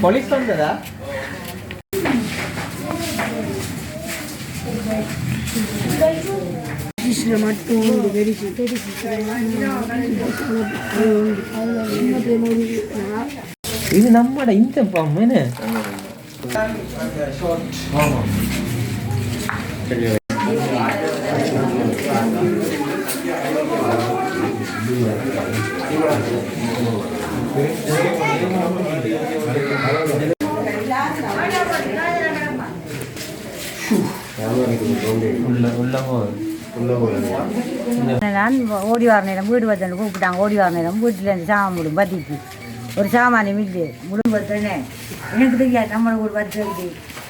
Police வந்ததா டிஷ்ஷில் மட்டும் உண்டு பெருசு பெருசு இது நம்மட இந்த பாம்பு என்ன? நான் ஓடி வர நேரம் வீடு வந்து கூப்பிட்டாங்க ஓடி வர நேரம் வீட்டில் இருந்து சாமான் முடியும் பத்திக்கு ஒரு சாமானியம் இல்லை முழும்பத்தனே எனக்கு தெரியாது நம்மளுக்கு ஒரு பத்து இருக்கு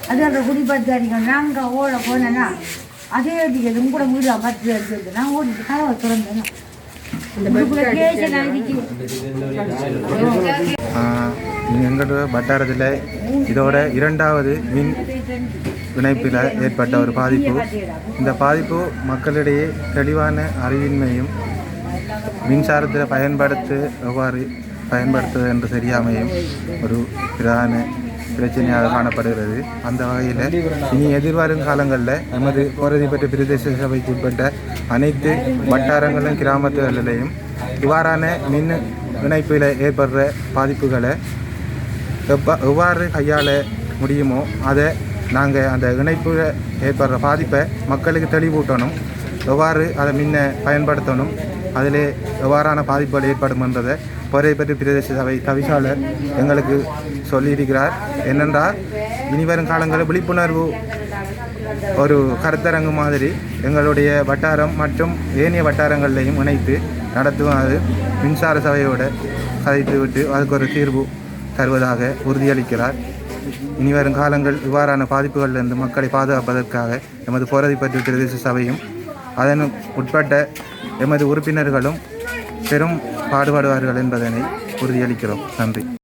அது அந்த குடி பத்து அடிக்கும் நாங்கள் ஓட போனேன்னா அதே அடிக்கிறது உங்க கூட வீடு பத்து அடிக்கிறது நான் ஓடிட்டு கதவை திறந்தேன்னா இந்த எங்களோட வட்டாரத்தில் இதோட இரண்டாவது மின் பிணைப்பில் ஏற்பட்ட ஒரு பாதிப்பு. இந்த பாதிப்பு மக்களிடையே தெளிவான அறிவின்மையும் மின்சாரத்தில் பயன்படுத்த எவ்வாறு பயன்படுத்துவது என்று தெரியாமையும் ஒரு பிரதான பிரச்சனையாக காணப்படுகிறது. அந்த வகையில் இனி எதிர்வரும் காலங்களில் எமது போரதிப்பட்ட பிரதேச சபைக்கு உட்பட்ட அனைத்து வட்டாரங்களும் கிராமத்துகளிலையும் இவ்வாறான மின் இணைப்பில் ஏற்படுற பாதிப்புகளை எப்ப எவ்வாறு கையாள முடியுமோ அதை நாங்கள் அந்த இணைப்பு ஏற்படுற பாதிப்பை மக்களுக்கு தெளிவூட்டணும். எவ்வாறு அதை முன்ன பயன்படுத்தணும். அதிலே எவ்வாறான பாதிப்புகள் ஏற்படும்ன்றதை பொறைப்பற்றி பிரதேச சபை தவிசாளர் எங்களுக்கு சொல்லியிருக்கிறார். என்னென்றால் இனி வரும் காலங்களில் விழிப்புணர்வு ஒரு கருத்தரங்கு மாதிரி எங்களுடைய வட்டாரம் மற்றும் ஏனைய வட்டாரங்களையும் இணைத்து அது மின்சார சபையோடு கதைத்து விட்டு அதுக்கு ஒரு தீர்வு தருவதாக உறுதியளிக்கிறார். இனி வரும் காலங்கள் இவ்வாறான பாதிப்புகளிலிருந்து மக்களை பாதுகாப்பதற்காக எமது போராதி பற்றி பிரதேச சபையும் அதன் உட்பட்ட எமது உறுப்பினர்களும் பெரும் பாடுபடுவார்கள் என்பதனை உறுதியளிக்கிறோம். நன்றி.